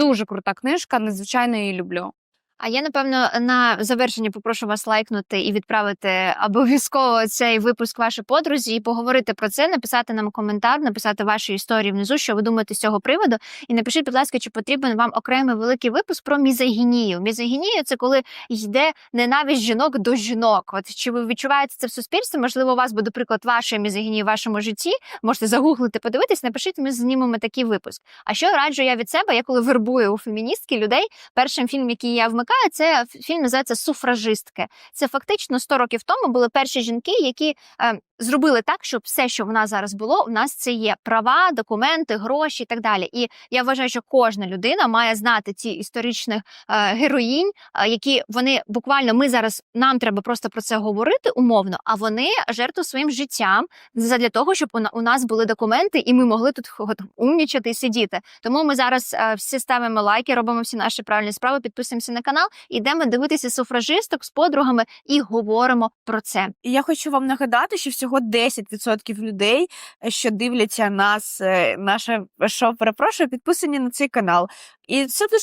Дуже крута книжка, надзвичайно її люблю. А я напевно на завершення попрошу вас лайкнути і відправити обов'язково цей випуск вашій подрузі і поговорити про це, написати нам коментар, написати ваші історії внизу, що ви думаєте з цього приводу. І напишіть, будь ласка, чи потрібен вам окремий великий випуск про мізогінію. Мізогінія це коли йде ненависть жінок до жінок. От чи ви відчуваєте це в суспільстві? Можливо, у вас буде приклад вашої мізогінії в вашому житті. Можете загуглити, подивитись, напишіть, ми знімемо такий випуск. А що раджу я від себе? Я коли вербую у феміністки людей, першим фільм, який я вмикаю, це фільм називається Суфражистки. Це фактично 100 років тому були перші жінки, які е, зробили так, щоб все, що в нас зараз було, у нас це є права, документи, гроші і так далі. І я вважаю, що кожна людина має знати ці історичних е, героїнь, е, які вони буквально ми зараз нам треба просто про це говорити умовно, а вони жертвують своїм життям для того, щоб у, на- у нас були документи, і ми могли тут умнічати і сидіти. Тому ми зараз е, всі ставимо лайки, робимо всі наші правильні справи, підписуємося на канал, ідемо дивитися суфражисток з подругами і говоримо про це. Я хочу вам нагадати, що всього 10% людей, е, що дивляться нас, е, наше шоу, перепрошую, підписані на цей канал. І це дуже